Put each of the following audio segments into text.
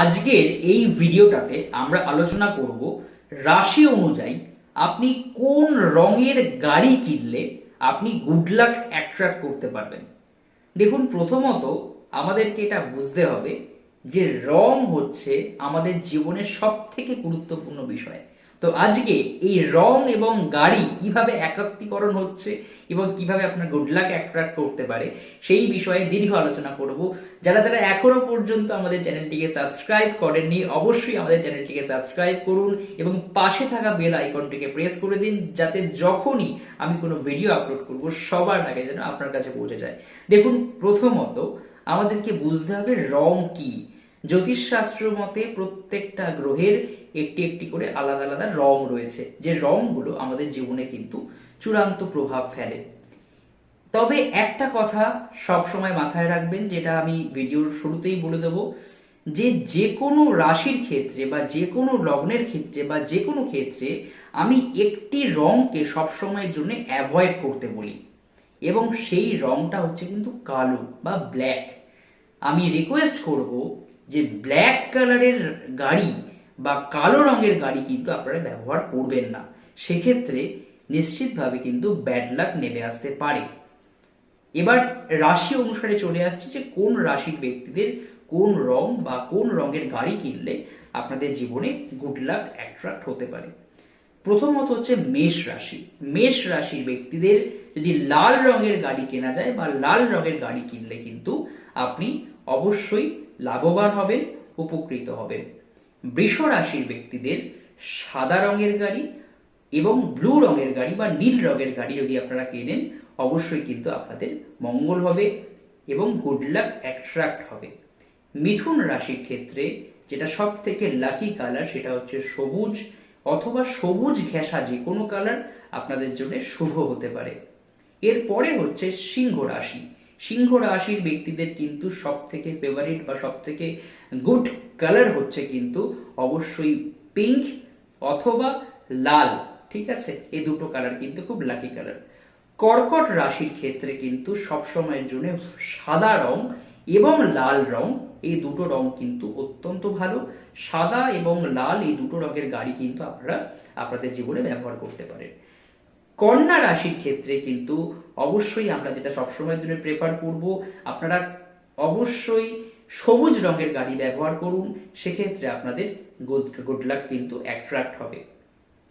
আজকের এই ভিডিওটাতে আমরা আলোচনা করব রাশি অনুযায়ী আপনি কোন রঙের গাড়ি কিনলে আপনি গুড লাক অ্যাট্রাক্ট করতে পারবেন। দেখুন, প্রথমত আমাদেরকে এটা বুঝতে হবে যে রং হচ্ছে আমাদের জীবনের সব থেকে গুরুত্বপূর্ণ বিষয়। তো আজকে এই রং এবং গাড়ি কীভাবে একাত্মীকরণ হচ্ছে এবং কীভাবে আপনার গুড লাক অ্যাট্রাক্ট করতে পারে, সেই বিষয়ে দীর্ঘ আলোচনা করব। যারা যারা এখনও পর্যন্ত আমাদের চ্যানেলটিকে সাবস্ক্রাইব করেননি, অবশ্যই আমাদের চ্যানেলটিকে সাবস্ক্রাইব করুন এবং পাশে থাকা বেল আইকনটিকে প্রেস করে দিন, যাতে যখনই আমি কোনো ভিডিও আপলোড করব, সবার আগে যেন আপনার কাছে পৌঁছে যায়। দেখুন, প্রথমত আমাদেরকে বুঝতে হবে রং কি। জ্যোতিষশাস্ত্র মতে প্রত্যেকটা গ্রহের একটি একটি করে আলাদা আলাদা রং রয়েছে। যে রংগুলো আমাদের জীবনে কিন্তু চূড়ান্ত প্রভাব ফেলে। তবে একটা কথা সব সময় মাথায় রাখবেন, যেটা আমি ভিডিওর শুরুতেই বলে দেব, যে যে কোনো রাশির ক্ষেত্রে বা যে কোনো লগ্নের ক্ষেত্রে বা যে কোনো ক্ষেত্রে আমি একটি রংকে সবসময়ের জন্য অ্যাভয়েড করতে বলি। এবং সেই রংটা হচ্ছে কিন্তু কালো বা ব্ল্যাক। আমি রিকোয়েস্ট করব যে ব্ল্যাক কালারের গাড়ি বা কালো রঙের গাড়ি কিন্তু আপনারা ব্যবহার করবেন না। সেক্ষেত্রে নিশ্চিতভাবে কিন্তু ব্যাড লাক নেমে আসতে পারে। এবার রাশি অনুসারে চলে আসছে যে কোন রাশির ব্যক্তিদের কোন রং বা কোন রঙের গাড়ি কিনলে আপনাদের জীবনে গুড লাক অ্যাট্রাক্ট হতে পারে। প্রথমত হচ্ছে মেষ রাশি। মেষ রাশির ব্যক্তিদের যদি লাল রঙের গাড়ি কেনা যায় বা লাল রঙের গাড়ি কিনলে কিন্তু আপনি অবশ্যই লাভবান হবেন, উপকৃত হবেন। বৃষ রাশির ব্যক্তিদের সাদা রঙের গাড়ি এবং ব্লু রঙের গাড়ি বা নীল রঙের গাড়ি যদি আপনারা কেনেন, অবশ্যই কিন্তু আপনাদের মঙ্গল হবে এবং গুড লাক অ্যাট্রাক্ট হবে। মিথুন রাশির ক্ষেত্রে যেটা সব থেকে লাকি কালার সেটা হচ্ছে সবুজ অথবা সবুজ ঘেঁষা যে কোনো কালার আপনাদের জন্য শুভ হতে পারে। এরপরে হচ্ছে সিংহ রাশি। সিংহ রাশির ব্যক্তিদের কিন্তু সব থেকে ফেভারিট বা সব থেকে গুড কালার হচ্ছে কিন্তু অবশ্যই পিঙ্ক অথবা লাল, ঠিক আছে? এই দুটো কালার কিন্তু খুব লাকি কালার কর্কট রাশির ক্ষেত্রে কিন্তু সবসময়ের জন্য সাদা রং এবং লাল রং, এই দুটো রং কিন্তু অত্যন্ত ভালো। সাদা এবং লাল এই দুটো রঙের গাড়ি কিন্তু আপনারা আপনাদের জীবনে ব্যবহার করতে পারেন। কন্যা রাশির ক্ষেত্রে কিন্তু অবশ্যই আমরা যেটা সবসময়ের জন্য প্রেফার করব, আপনারা অবশ্যই সবুজ রঙের গাড়ি ব্যবহার করুন, সেক্ষেত্রে আপনাদের গুড লাক কিন্তু অ্যাট্রাক্ট হবে।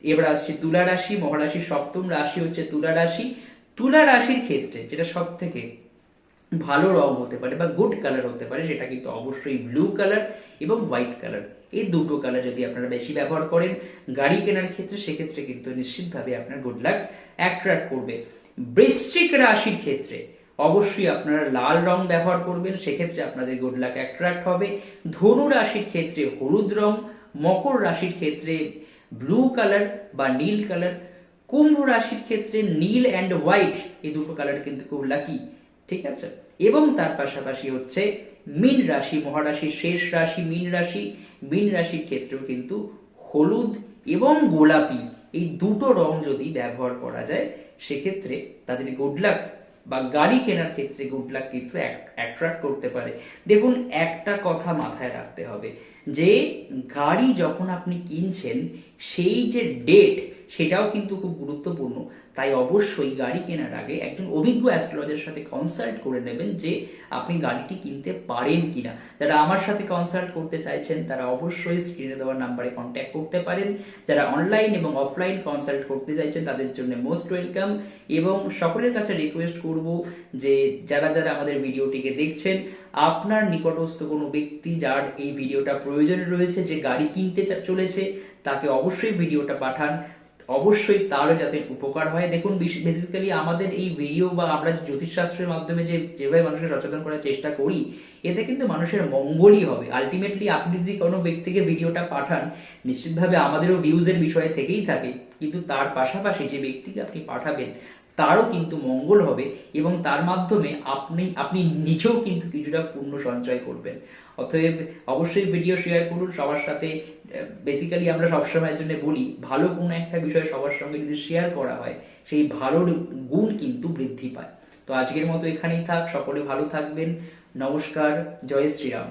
এবার আসছে তুলা রাশি মহারাশির সপ্তম রাশি হচ্ছে তুলা রাশি। তুলা রাশির ক্ষেত্রে যেটা সব থেকে ভালো রং হতে পারে বা গুড কালার হতে পারে, সেটা কিন্তু অবশ্যই ব্লু কালার এবং হোয়াইট কালার এই দুটো কালার যদি আপনারা বেশি ব্যবহার করেন, গাড়ি কেনার ক্ষেত্রে সেক্ষেত্রে কিন্তু নিশ্চিতভাবে আপনার গুড লাক অ্যাট্রাক্ট করবে। বৃশ্চিক রাশির ক্ষেত্রে অবশ্যই আপনারা লাল রং ব্যবহার করবেন, সেক্ষেত্রে আপনাদের গুড লাক অ্যাট্রাক্ট হবে। ধনু রাশির ক্ষেত্রে হলুদ রং, মকর রাশির ক্ষেত্রে ব্লু কালার বা নীল কালার কুম্ভ রাশির ক্ষেত্রে নীল অ্যান্ড হোয়াইট এই দুটো কালার কিন্তু খুব লাকি ঠিক আছে? এবং তার পাশাপাশি হচ্ছে মীন রাশি মহারাশির শেষ রাশি, মীন রাশি। মীন রাশির ক্ষেত্রেও কিন্তু হলুদ এবং গোলাপি এই দুটো রং যদি ব্যবহার করা যায়, সেক্ষেত্রে তাদের গুড লাক বা গাড়ি কেনার ক্ষেত্রে গুড লাক কিন্তু অ্যাট্রাক্ট করতে পারে। দেখুন, একটা কথা মাথায় রাখতে হবে যে, গাড়ি যখন আপনি কিনছেন, সেই যে ডেট সেটাও কিন্তু খুব গুরুত্বপূর্ণ। তাই অবশ্যই গাড়ি কেনার আগে একজন অভিজ্ঞ অ্যাস্ট্রোলজারের সাথে কনসাল্ট করে নেবেন যে আপনি গাড়িটি কিনতে পারেন কিনা। যারা আমার সাথে কনসাল্ট করতে চাইছেন, তারা অবশ্যই স্ক্রিনে দেওয়া নাম্বারে কন্ট্যাক্ট করতে পারেন। যারা অনলাইন এবং অফলাইন কনসাল্ট করতে চাইছেন, তাদের জন্য মোস্ট ওয়েলকাম এবং সকলের কাছে রিকোয়েস্ট করব যে যারা যারা আমাদের ভিডিওটিকে দেখছেন, আপনার নিকটস্থ কোনো ব্যক্তি যার এই ভিডিওটা প্রয়োজন রয়েছে, যে গাড়ি কিনতে চলেছে, তাকে অবশ্যই ভিডিওটা পাঠান। অবশ্যই তারও যাতে উপকার হয়। দেখুন বেসিক্যালি আমাদের এই ভিডিও বা আমরা জ্যোতিষশাস্ত্রের মাধ্যমে যে যেভাবে মানুষকে সচেতন করার চেষ্টা করি, এতে কিন্তু মানুষের মঙ্গলই হবে। আলটিমেটলি আপনি যদি কোনো ব্যক্তিকে ভিডিওটা পাঠান, নিশ্চিতভাবে আমাদেরও ভিউজের বিষয়ে থেকেই থাকে। কিন্তু তার পাশাপাশি যে ব্যক্তিকে আপনি পাঠাবেন তারও কিন্তু মঙ্গল হবে এবং তার মাধ্যমে আপনি আপনি নিজেও কিন্তু কিছুটা পুণ্য সঞ্চয় করবেন। অতএব অবশ্যই ভিডিও শেয়ার করুন, সবার সাথে বেসিক্যালি আমরা সবসময়ের জন্য বলি, ভালো কোনো একটা বিষয় সবার সঙ্গে যদি শেয়ার করা হয়, সেই ভালোর গুণ কিন্তু বৃদ্ধি পায়। তো আজকের মতো এখানেই থাক, সকলে ভালো থাকবেন। নমস্কার, জয় শ্রীরাম।